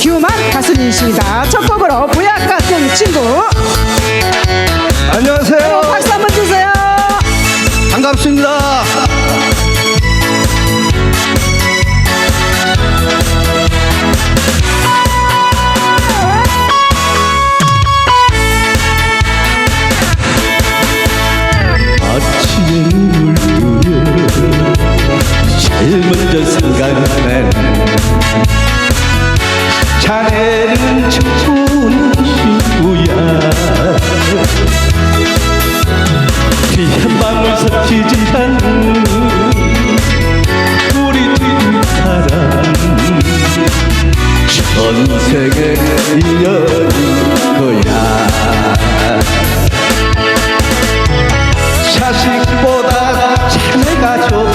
진규만 가수님이십니다. 첫 곡으로 부약가끔 친구 안녕하세요. 박수 한번 주세요. 반갑습니다. 아침에 눈을 뜨면 제일 먼저 시진한 우리 사람 전생의 인연인 거야. 자식보다 자네가 좋아.